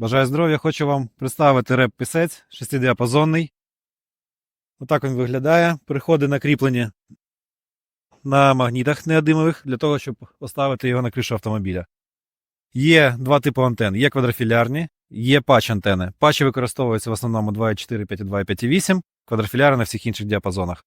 Бажаю здоров'я, хочу вам представити реп пісець шестидіапазонний. Отак він виглядає. Приходить на кріплення на магнітах неодимових для того, щоб поставити його на кришу автомобіля. Є два типи антен: є квадрофілярні, є патч антени. Патчі використовуються в основному 2.4, 5.2 і 5.8, квадрофіляри на всіх інших діапазонах.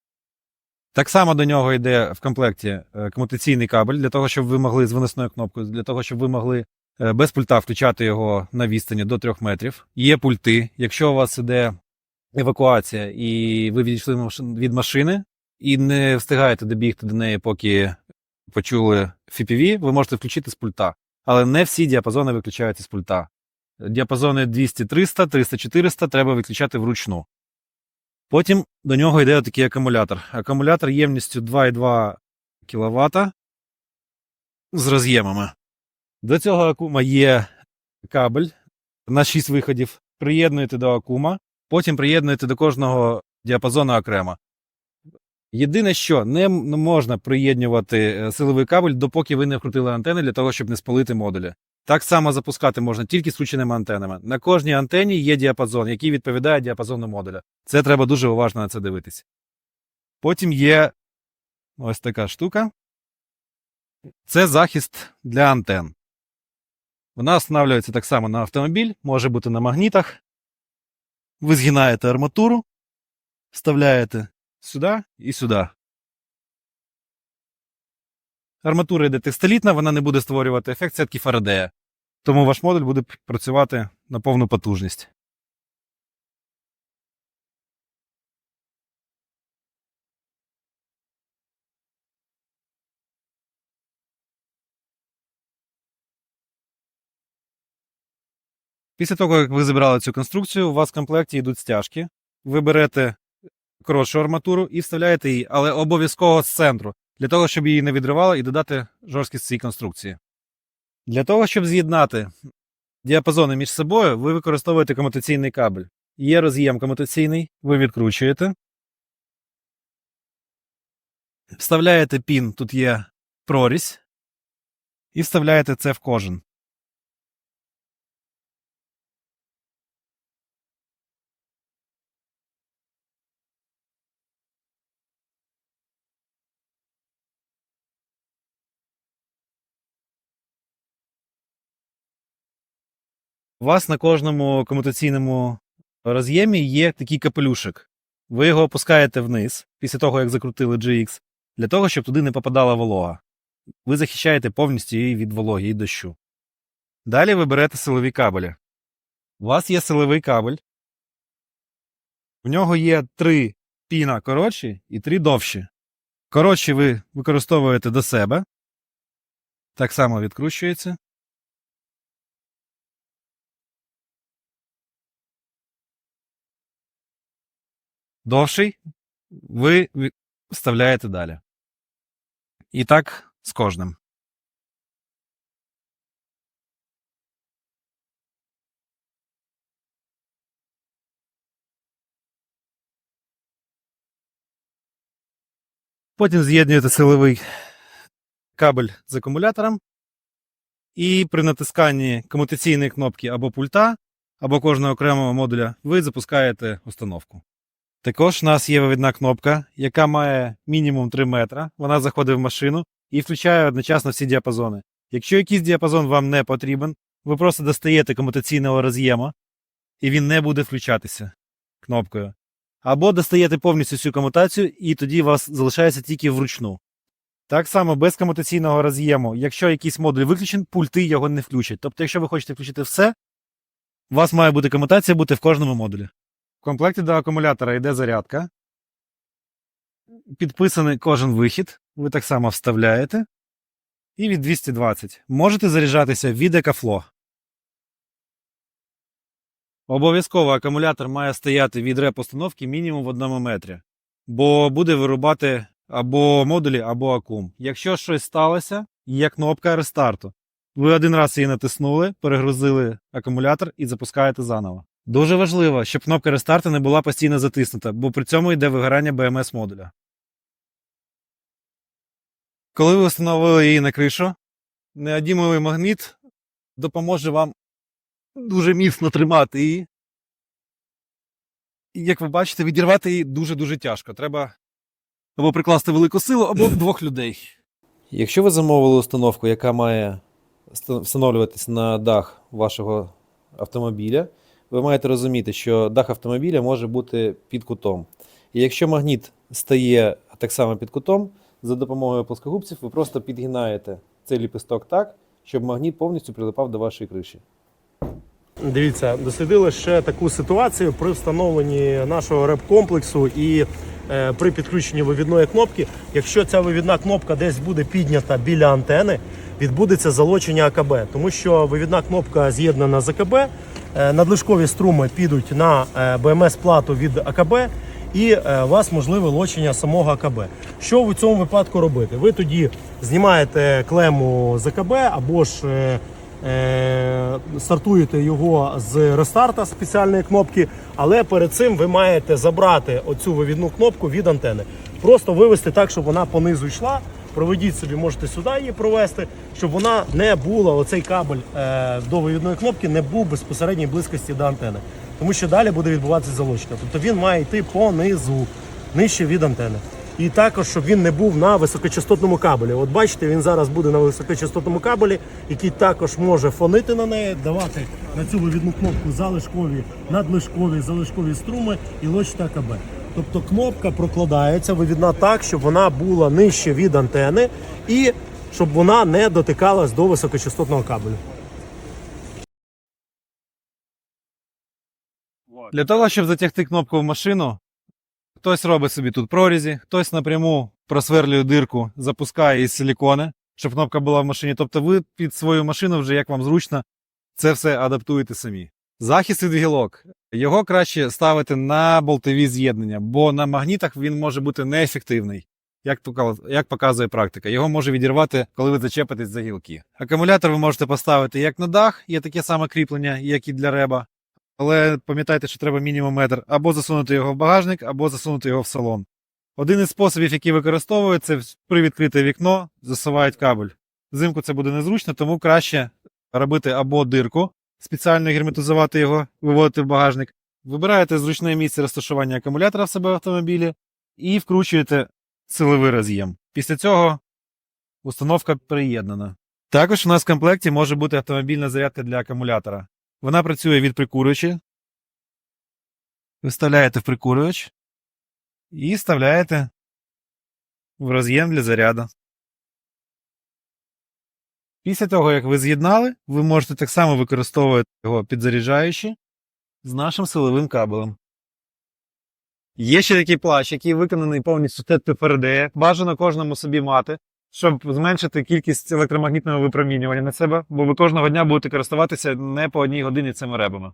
Так само до нього йде в комплекті е, комутаційний кабель для того, щоб ви могли з виносною кнопкою, для того, щоб ви могли без пульта включати його на відстані до 3 метрів. Є пульти. Якщо у вас іде евакуація і ви відійшли від машини і не встигаєте добігти до неї, поки почули FPV, ви можете включити з пульта. Але не всі діапазони виключаються з пульта. Діапазони 200-300, 300-400 треба виключати вручну. Потім до нього йде такий акумулятор. Акумулятор ємністю 2,2 кВт з роз'ємами. До цього акума є кабель на 6 виходів. Приєднуєте до акума, потім приєднуєте до кожного діапазону окремо. Єдине, що не можна приєднувати е, силовий кабель, допоки ви не вкрутили антени для того, щоб не спалити модулі. Так само запускати можна тільки з включеними антенами. На кожній антені є діапазон, який відповідає діапазону модуля. Це треба дуже уважно на це дивитись. Потім є ось така штука. Це захист для антен. Вона встановлюється так само на автомобіль, може бути на магнітах. Ви згинаєте арматуру, вставляєте сюди і сюди. Арматура йде текстолітна, вона не буде створювати ефект сетки Фарадея. Тому ваш модуль буде працювати на повну потужність. Після того, як ви зібрали цю конструкцію, у вас в комплекті йдуть стяжки. Ви берете коротшу арматуру і вставляєте її, але обов'язково з центру, для того, щоб її не відривало і додати жорсткість цій конструкції. Для того, щоб з'єднати діапазони між собою, ви використовуєте комутаційний кабель. Є роз'єм комутаційний, ви відкручуєте. Вставляєте пін, тут є прорізь, і вставляєте це в кожен. У вас на кожному комутаційному роз'ємі є такий капелюшик. Ви його опускаєте вниз після того, як закрутили GX, для того, щоб туди не попадала волога. Ви захищаєте повністю її від вологи і дощу. Далі ви берете силові кабелі. У вас є силовий кабель. В нього є три піна коротші і три довші. Коротші ви використовуєте до себе. Так само відкручується. Довший, ви вставляєте далі. І так з кожним. Потім з'єднуєте силовий кабель з акумулятором. І при натисканні комутаційної кнопки або пульта, або кожного окремого модуля, ви запускаєте установку. Також у нас є вивідна кнопка, яка має мінімум 3 метра. Вона заходить в машину і включає одночасно всі діапазони. Якщо якийсь діапазон вам не потрібен, ви просто достаєте комутаційного роз'єма, і він не буде включатися кнопкою. Або достаєте повністю всю комутацію, і тоді у вас залишається тільки вручну. Так само без комутаційного роз'єму, якщо якийсь модуль виключений, пульти його не включать. Тобто, якщо ви хочете включити все, у вас має бути комутація бути в кожному модулі. В комплекті до акумулятора йде зарядка. Підписаний кожен вихід. Ви так само вставляєте. І від 220. Можете заряджатися від Екафло. Обов'язково акумулятор має стояти від реп-установки мінімум в одному метрі, бо буде вирубати або модулі, або акум. Якщо щось сталося, є кнопка рестарту. Ви один раз її натиснули, перегрузили акумулятор і запускаєте заново. Дуже важливо, щоб кнопка рестарту не була постійно затиснута, бо при цьому йде вигорання BMS модуля. Коли ви встановили її на кришу, неодімовий магніт допоможе вам дуже міцно тримати її. І, як ви бачите, відірвати її дуже-дуже тяжко. Треба або прикласти велику силу, або двох людей. Якщо ви замовили установку, яка має встановлюватись на дах вашого автомобіля, ви маєте розуміти, що дах автомобіля може бути під кутом. І якщо магніт стає так само під кутом, за допомогою плоскогубців ви просто підгинаєте цей ліпісток так, щоб магніт повністю прилипав до вашої криші. Дивіться, дослідили ще таку ситуацію при встановленні нашого реп-комплексу і е, при підключенні вивідної кнопки. Якщо ця вивідна кнопка десь буде піднята біля антени, відбудеться залочення АКБ, тому що вивідна кнопка з'єднана з АКБ, е, надлишкові струми підуть на е, БМС-плату від АКБ. І е, у вас можливе лочення самого АКБ. Що в цьому випадку робити? Ви тоді знімаєте клему з АКБ або ж е, е, стартуєте його з рестарта спеціальної кнопки, але перед цим ви маєте забрати оцю вивідну кнопку від антени. Просто вивести так, щоб вона понизу йшла. Проведіть собі, можете сюди її провести, щоб вона не була, оцей кабель е, до вивідної кнопки не був безпосередній близькості до антени. Тому що далі буде відбуватися залучення. Тобто він має йти понизу, нижче від антени. І також, щоб він не був на високочастотному кабелі. От бачите, він зараз буде на високочастотному кабелі, який також може фонити на неї, давати на цю вивідну кнопку залишкові, надлишкові, залишкові струми і лочити АКБ. Тобто кнопка прокладається вивідна так, щоб вона була нижче від антени і щоб вона не дотикалась до високочастотного кабелю. Для того, щоб затягти кнопку в машину, хтось робить собі тут прорізі, хтось напряму просверлює дирку, запускає із силікони, щоб кнопка була в машині. Тобто ви під свою машину, вже як вам зручно, це все адаптуєте самі. Захист від гілок. Його краще ставити на болтові з'єднання, бо на магнітах він може бути неефективний. Як показує практика, його може відірвати, коли ви зачепитесь за гілки. Акумулятор ви можете поставити як на дах, є таке саме кріплення, як і для реба. Але пам'ятайте, що треба мінімум метр або засунути його в багажник, або засунути його в салон. Один із способів, який використовують, це при відкрите вікно засувають кабель. Взимку це буде незручно, тому краще робити або дирку, спеціально герметизувати його, виводити в багажник. Вибираєте зручне місце розташування акумулятора в себе в автомобілі і вкручуєте силовий роз'єм. Після цього установка приєднана. Також у нас в комплекті може бути автомобільна зарядка для акумулятора. Вона працює від прикурювача. Ви вставляєте в прикурювач і вставляєте в роз'єм для заряду. Після того, як ви з'єднали, ви можете так само використовувати його підзаряджаючи з нашим силовим кабелем. Є ще такий плащ, який виконаний повністю ТТПРД. Бажано кожному собі мати, щоб зменшити кількість електромагнітного випромінювання на себе, бо ви кожного дня будете користуватися не по одній годині цими ребами.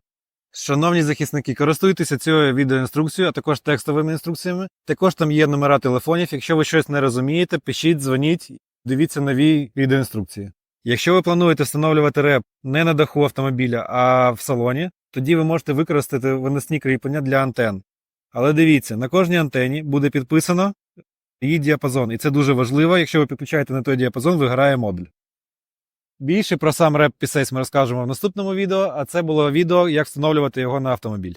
Шановні захисники, користуйтеся цією відеоінструкцією, а також текстовими інструкціями. Також там є номера телефонів. Якщо ви щось не розумієте, пишіть, дзвоніть, дивіться нові відеоінструкції. Якщо ви плануєте встановлювати реп не на даху автомобіля, а в салоні, тоді ви можете використати виносні кріплення для антен. Але дивіться, на кожній антені буде підписано її діапазон, і це дуже важливо. Якщо ви підключаєте на той діапазон, виграє модуль. Більше про сам реп пісець ми розкажемо в наступному відео, а це було відео, як встановлювати його на автомобіль.